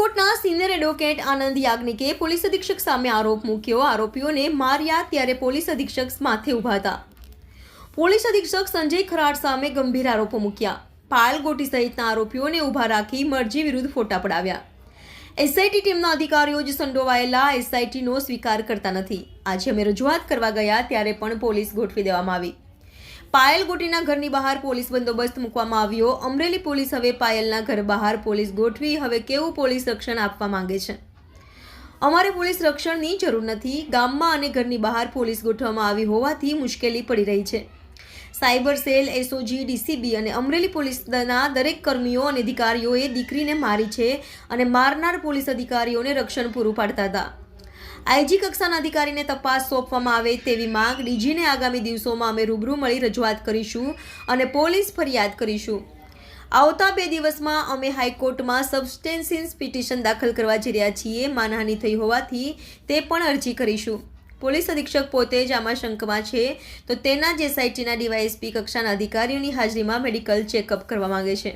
હાઈકોર્ટના senior advocate Anand યાજ્ઞિકે police અધિક્ષક સામે આરોપ મૂક્યો. આરોપીઓને માર્યા ત્યારે પોલીસ અધિક્ષક માથે ઊભા હતા. પોલીસ અધિક્ષક સંજય ખરાડ સામે ગંભીર આરોપો મૂક્યા. પાયલ ગોટી સહિતના આરોપીઓને ઊભા રાખી મરજી વિરુદ્ધ ફોટા પડાવ્યા. એસઆઈટી ટીમના અધિકારીઓ જ સંડોવાયેલા એસઆઈટીનો સ્વીકાર કરતા નથી. આજે અમે રજૂઆત કરવા ગયા ત્યારે પણ પોલીસ ગોઠવી દેવામાં આવી. પાયલ ગોટીના ઘરની બહાર પોલીસ બંદોબસ્ત મૂકવામાં આવ્યો. અમરેલી પોલીસ હવે પાયલના ઘર બહાર પોલીસ ગોઠવી હવે કેવું પોલીસ રક્ષણ આપવા માંગે છે? અમારે પોલીસ રક્ષણની જરૂર નથી. ગામમાં અને ઘરની બહાર પોલીસ ગોઠવવામાં આવી હોવાથી મુશ્કેલી પડી રહી છે. સાયબર સેલ, એસઓજી, ડીસીબી અને અમરેલી પોલીસના દરેક કર્મીઓ અને અધિકારીઓએ દીકરીને મારી છે અને મારનાર પોલીસ અધિકારીઓને રક્ષણ પૂરું પાડતા હતા. આઈજી કક્ષાના અધિકારીને તપાસ સોંપવામાં આવે તેવી માંગ ડીજીને આગામી દિવસોમાં અમે રૂબરૂ મળી રજૂઆત કરીશું અને પોલીસ ફરિયાદ કરીશું. આવતા બે દિવસમાં અમે હાઈકોર્ટમાં સબસ્ટેન્સિન્સ પિટિશન દાખલ કરવા જઈ રહ્યા છીએ, માનહાનિ થઈ હોવાથી તે પણ અરજી કરીશું. પોલીસ અધિક્ષક પોતે જ આમાં શંકમાં છે, તો તેના જ એસઆઈટીના ડીવાયએસપી કક્ષાના અધિકારીઓની હાજરીમાં મેડિકલ ચેકઅપ કરવા માંગે છે.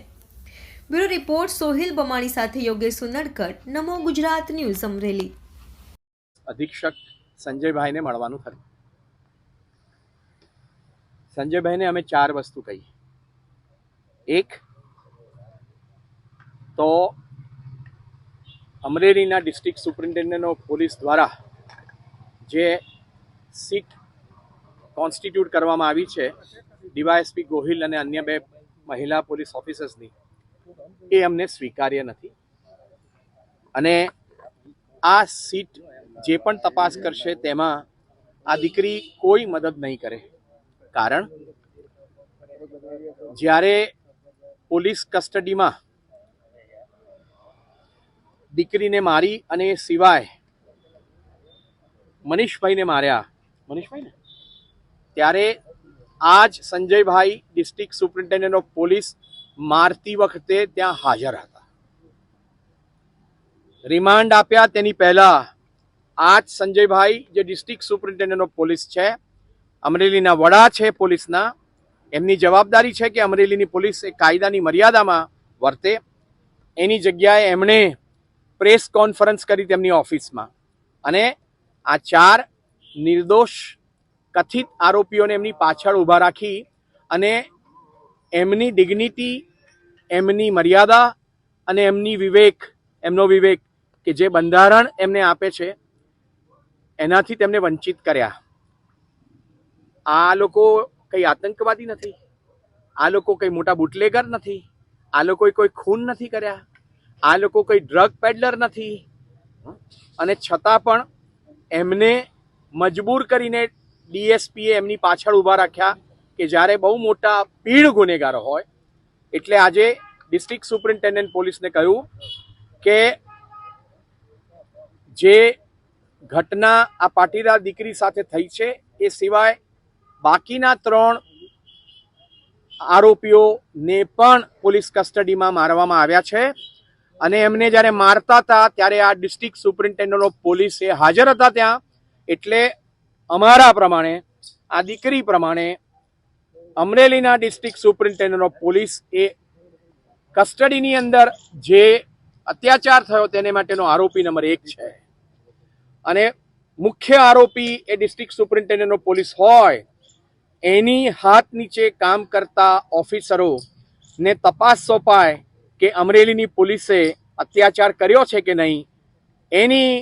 બ્યુરો રિપોર્ટ સોહિલ બમાણી સાથે યોગેશ સુનડકટ નમો ગુજરાત ન્યૂઝ અમરેલી. અધિક્ષક સંજયભાઈને મળવાનું થયું સંજયભાઈને અમે ચાર વસ્તુ કહી એક, તો અમરેલીના ડિસ્ટ્રિક્ટ સુપ્રિન્ટેન્ડન્ટ ઓફ પોલીસ દ્વારા જે સીટ કોન્સ્ટિટ્યૂટ કરવામાં આવી છે, ડીવાયએસપી ગોહિલ અને અન્ય બે મહિલા પોલીસ ઓફિસર્સની, એ અમને સ્વીકાર્ય નથી. અને આ સીટ જે પણ તપાસ કરશે તેમાં આ દીકરી કોઈ મદદ નહીં કરે. કારણ, જ્યારે પોલીસ કસ્ટડીમાં દીકરીને મારી અને સિવાય મનીષભાઈને માર્યા મનીષભાઈ ને ત્યારે આજ સંજયભાઈ ડિસ્ટ્રિક્ટ સુપ્રિન્ટેન્ડન્ટ ઓફ પોલીસ મારતી વખતે ત્યાં હાજર હતા. રિમાન્ડ આપ્યા તેની પહેલા આજ સંજયભાઈ જે ડિસ્ટ્રિક્ટ સુપ્રિન્ટેન્ડન્ટ ઓફ પોલીસ છે, અમરેલીના વડા છે પોલીસના, એમની જવાબદારી છે કે અમરેલીની પોલીસ એ કાયદાની મર્યાદામાં વર્તે. એની જગ્યાએ એમણે પ્રેસ કોન્ફરન્સ કરી તેમની ઓફિસમાં. અને આ ચાર નિર્દોષ, કથિત આરોપીઓને એમની પાછળ ઊભા રાખી અને એમની ડિગ્નિટી એમની મર્યાદા અને એમની વિવેક, એમનો વિવેક કે જે બંધારણ એમને આપે છે એનાથી તેમને વંચિત કર્યા. આ લોકો કંઈ આતંકવાદી નથી. આ લોકો કંઈ મોટા બુટલેગર નથી. આ લોકોએ કોઈ ખૂન નથી કર્યા. આ લોકો કોઈ ડ્રગ પેડલર નથી. અને છતાં પણ એમને મજબૂર કરીને ડીએસપીએ એમની પાછળ ઊભા રાખ્યા કે જ્યારે બહુ મોટા પીણ ગુનેગારો હોય, એટલે આજે ડિસ્ટ્રિક્ટ સુપ્રિન્ટેન્ડન્ટ પોલીસને કહ્યું કે જે ઘટના આ પાટીદાર દીકરી સાથે થઈ છે. એ સિવાય બાકીના ત્રણ આરોપીઓને પણ પોલીસ કસ્ટડીમાં મારવામાં આવ્યા છે. અને એમને જ્યારે મારતા હતા, ત્યારે આ ડિસ્ટ્રિક્ટ સુપ્રિન્ટેન્ડન્ટ ઓફ પોલીસ એ હાજર હતા ત્યાં. એટલે અમારા પ્રમાણે, આ દીકરી પ્રમાણે અમરેલીના ડિસ્ટ્રિક્ટ સુપ્રિન્ટેન્ડન્ટ ઓફ પોલીસ એ કસ્ટડીની અંદર જે અત્યાચાર થયો, તેને માટેનો આરોપી નંબર એક છે. અને મુખ્ય આરોપી એ ડિસ્ટ્રિક્ટ સુપ્રિન્ટેન્ડન્ટ પોલીસ હોય, એની હાથ નીચે કામ કરતા ઓફિસરો ને તપાસ સોંપાય કે અમરેલીની પોલીસે અત્યાચાર કર્યો છે કે નહીં, એની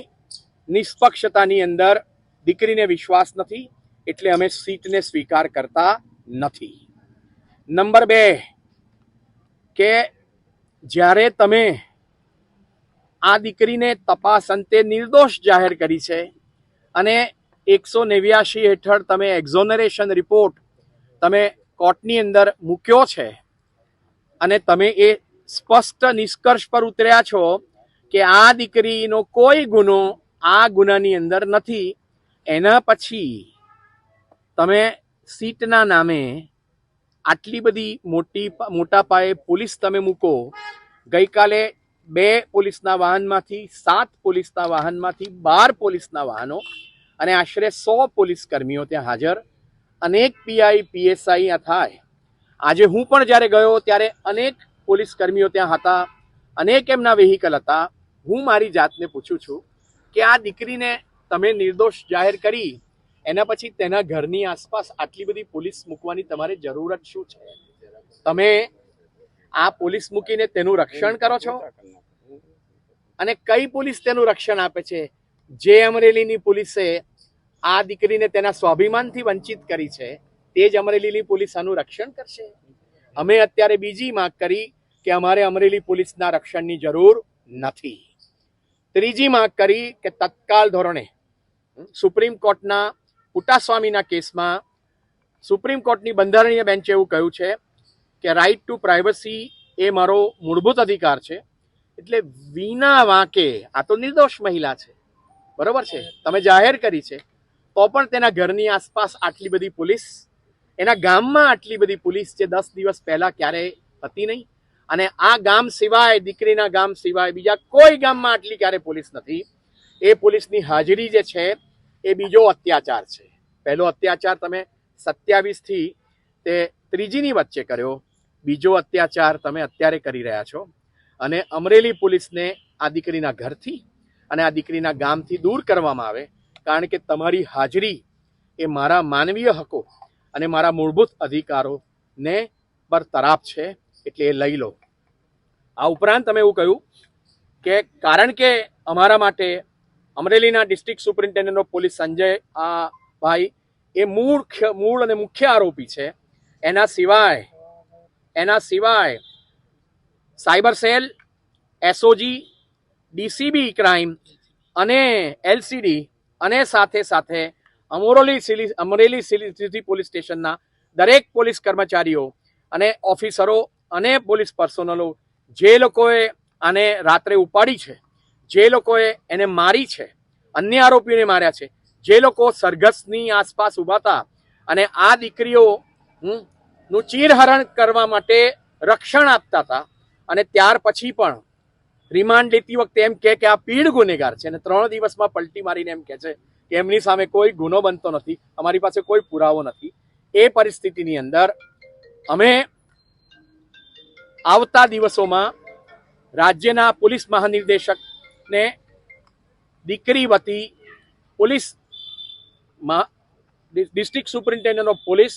નિષ્પક્ષતાની અંદર દીકરીને વિશ્વાસ નથી, એટલે અમે સીટને સ્વીકાર કરતા નથી. નંબર બે, કે જ્યારે તમે આ દીકરીને તપાસ અંતે નિર્દોષ જાહેર કરી છે. અને એકસો નેવ્યાશી હેઠળ તમે એક્ઝોનરેશન રિપોર્ટ તમે કોર્ટની અંદર મૂક્યો છે. અને તમે એ સ્પષ્ટ નિષ્કર્ષ પર ઉતર્યા છો કે આ દીકરીનો કોઈ ગુનો આ ગુનાની અંદર નથી. એના પછી તમે સીટના નામે આટલી બધી મોટી મોટા પાયે પોલીસ તમે મૂકો. ગઈકાલે બે પોલીસના વાહનમાંથી, સાત પોલીસના વાહનમાંથી, બાર પોલીસના વાહનો અને આશરે સો પોલીસ કર્મીઓ ત્યાં હાજર. અનેક પીઆઈ, પીએસઆઈ થાય. આજે હું પણ જ્યારે ગયો ત્યારે અનેક પોલીસ કર્મીઓ ત્યાં હતા, અનેક એમના વેહિકલ હતા. હું મારી જાતને પૂછું છું કે આ દીકરીને તમે નિર્દોષ જાહેર કરી, એના પછી તેના ઘરની આસપાસ આટલી બધી પોલીસ મૂકવાની તમારે જરૂરત શું છે? તમે આ પોલીસ મૂકીને તેનું રક્ષણ કરો છો? અને કઈ પોલીસ તેનું રક્ષણ આપે છે? જે અમરેલીની પોલીસે આ દીકરીને તેના સ્વાભિમાનથી વંચિત કરી છે, તે જ અમરેલીની પોલીસ આનું રક્ષણ કરશે? અમે અત્યારે બીજી માંગ કરી કે અમારે અમરેલી પોલીસના રક્ષણની જરૂર નથી. ત્રીજી માંગ કરી કે તત્કાલ ધોરણે સુપ્રીમ કોર્ટના પુટાસ્વામીના કેસમાં સુપ્રીમ કોર્ટની બંધારણીય બેન્ચે એવું કહ્યું છે કે રાઇટ ટુ પ્રાઇવસી એ મારો મૂળભૂત અધિકાર છે. એટલે વિના વાંકે, આ તો નિર્દોષ મહિલા છે. બરોબર છે? તમે જાહેર કરી છે, તો પણ તેના ઘરની આસપાસ આટલી બધી પોલીસ, એના ગામમાં આટલી બધી પોલીસ જે દસ દિવસ પહેલાં ક્યારેય હતી નહીં, અને આ ગામ સિવાય, દીકરીના ગામ સિવાય બીજા કોઈ ગામમાં આટલી ક્યારે પોલીસ નથી. એ પોલીસની હાજરી જે છે, એ બીજો અત્યાચાર છે. પહેલો અત્યાચાર તમે સત્યાવીસથી તે ત્રીજીની વચ્ચે કર્યો. બીજો અત્યાચાર તમે અત્યારે કરી રહ્યા છો. અને અમરેલી પોલીસને આ દીકરીના ઘરથી અને આ દીકરીના ગામથી દૂર કરવામાં આવે, કારણ કે તમારી હાજરી એ મારા માનવીય હકો અને મારા મૂળભૂત અધિકારોને પર તરાપ છે, એટલે એ લઈ લો. આ ઉપરાંત તમે એવું કહ્યું કે કારણ કે અમારા માટે અમરેલીના district superintendent of police Sanjay આ ભાઈ એ મૂળ મૂળ અને મુખ્ય આરોપી છે. એના સિવાય એના સિવાય cyber cell SOG DCB crime અને એલસીડી અને સાથે સાથે અમરોલી અમરેલી સિટી પોલીસ સ્ટેશનના દરેક પોલીસ કર્મચારીઓ અને ઓફિસરો અને પોલીસ પર્સનલો જે લોકોએ આને રાત્રે ઉપાડી છે જે લોકોએ એને મારી છે અન્ય આરોપીઓને માર્યા છે જે લોકો સરઘસની આસપાસ ઊભા હતા અને આ દીકરીઓ હમ, નું ચીરહરણ કરવા માટે રક્ષણ આપતા હતા. અને ત્યાર પછી પણ રિમાન્ડ લેતી વખતે એમ કહે કે આ પીડ ગુનેગાર છે. અને ત્રણ દિવસમાં પલટી મારીને એમ કહે છે કે એમની સામે કોઈ ગુનો બનતો નથી. અમારી પાસે કોઈ પુરાવો નથી. એ પરિસ્થિતિની અંદર અમે આવતા દિવસોમાં રાજ્યના પોલીસ મહાનિર્દેશકને દીકરી વતી police district superintendent of police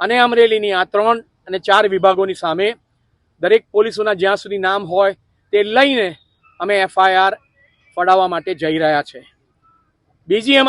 અને અમરેલીની આ ત્રણ અને ચાર વિભાગોની સામે દરેક પોલીસોના જ્યાં સુધી નામ હોય તે લઈને અમે એફઆઈઆર ફડાવવા માટે જઈ રહ્યા છે. બીજી અમારી